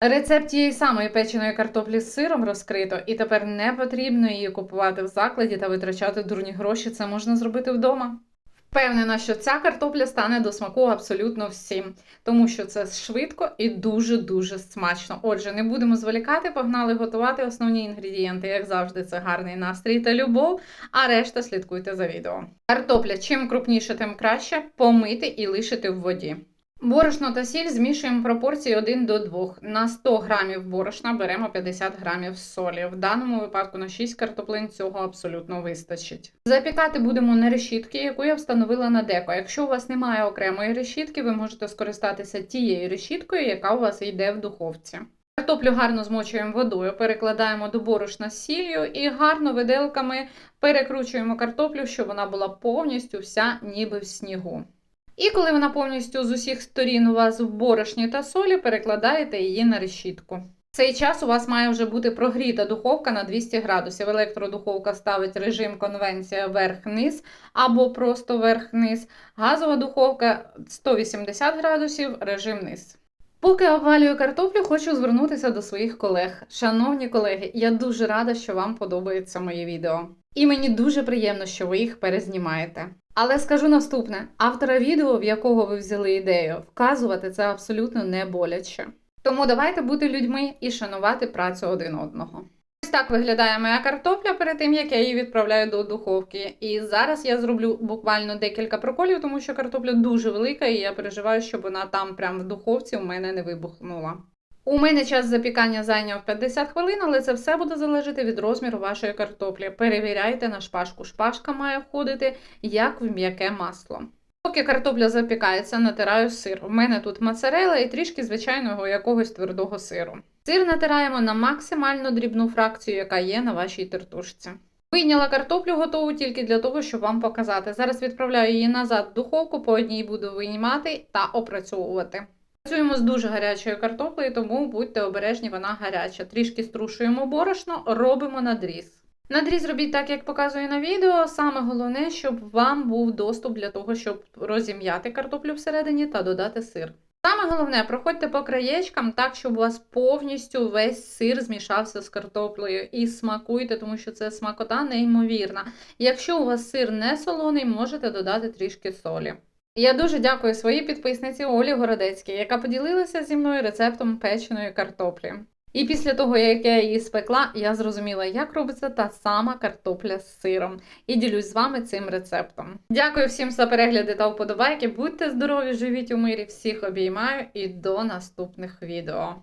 Рецепт тієї самої печеної картоплі з сиром розкрито, і тепер не потрібно її купувати в закладі та витрачати дурні гроші. Це можна зробити вдома. Впевнена, що ця картопля стане до смаку абсолютно всім, тому що це швидко і дуже-дуже смачно. Отже, не будемо зволікати, погнали готувати основні інгредієнти. Як завжди, це гарний настрій та любов, а решта слідкуйте за відео. Картопля чим крупніше, тим краще. Помити і лишити в воді. Борошно та сіль змішуємо в пропорції 1 до 2. На 100 грамів борошна беремо 50 грамів солі. В даному випадку на 6 картоплин цього абсолютно вистачить. Запікати будемо на решітки, яку я встановила на деко. Якщо у вас немає окремої решітки, ви можете скористатися тією решіткою, яка у вас йде в духовці. Картоплю гарно змочуємо водою, перекладаємо до борошна з сіллю і гарно виделками перекручуємо картоплю, щоб вона була повністю вся ніби в снігу. І коли вона повністю з усіх сторін у вас в борошні та солі, перекладаєте її на решітку. В цей час у вас має вже бути прогріта духовка на 200 градусів. Електродуховка ставить режим конвенція верх-низ або просто верх-низ. Газова духовка 180 градусів, режим низ. Поки обвалюю картоплю, хочу звернутися до своїх колег. Шановні колеги, я дуже рада, що вам подобається моє відео. І мені дуже приємно, що ви їх перезнімаєте. Але скажу наступне: автора відео, в якого ви взяли ідею, вказувати це абсолютно не боляче. Тому давайте бути людьми і шанувати працю один одного. Ось так виглядає моя картопля перед тим, як я її відправляю до духовки. І зараз я зроблю буквально декілька проколів, тому що картопля дуже велика, і я переживаю, щоб вона там прямо в духовці у мене не вибухнула. У мене час запікання зайняв 50 хвилин, але це все буде залежати від розміру вашої картоплі. Перевіряйте на шпажку. Шпажка має входити як в м'яке масло. Поки картопля запікається, натираю сир. У мене тут моцарелла і трішки звичайного якогось твердого сиру. Сир натираємо на максимально дрібну фракцію, яка є на вашій тертушці. Вийняла картоплю готову тільки для того, щоб вам показати. Зараз відправляю її назад в духовку, по одній буду винімати та опрацьовувати. Працюємо з дуже гарячою картоплею, тому будьте обережні, вона гаряча. Трішки струшуємо борошно, робимо надріз. Надріз робіть так, як показую на відео. Саме головне, щоб вам був доступ для того, щоб розім'яти картоплю всередині та додати сир. Саме головне, проходьте по краєчкам так, щоб у вас повністю весь сир змішався з картоплею. І смакуйте, тому що це смакота неймовірна. Якщо у вас сир не солоний, можете додати трішки солі. Я дуже дякую своїй підписниці Олі Городецькій, яка поділилася зі мною рецептом печеної картоплі. І після того, як я її спекла, я зрозуміла, як робиться та сама картопля з сиром. І ділюсь з вами цим рецептом. Дякую всім за перегляди та вподобайки. Будьте здорові, живіть у мирі, всіх обіймаю і до наступних відео.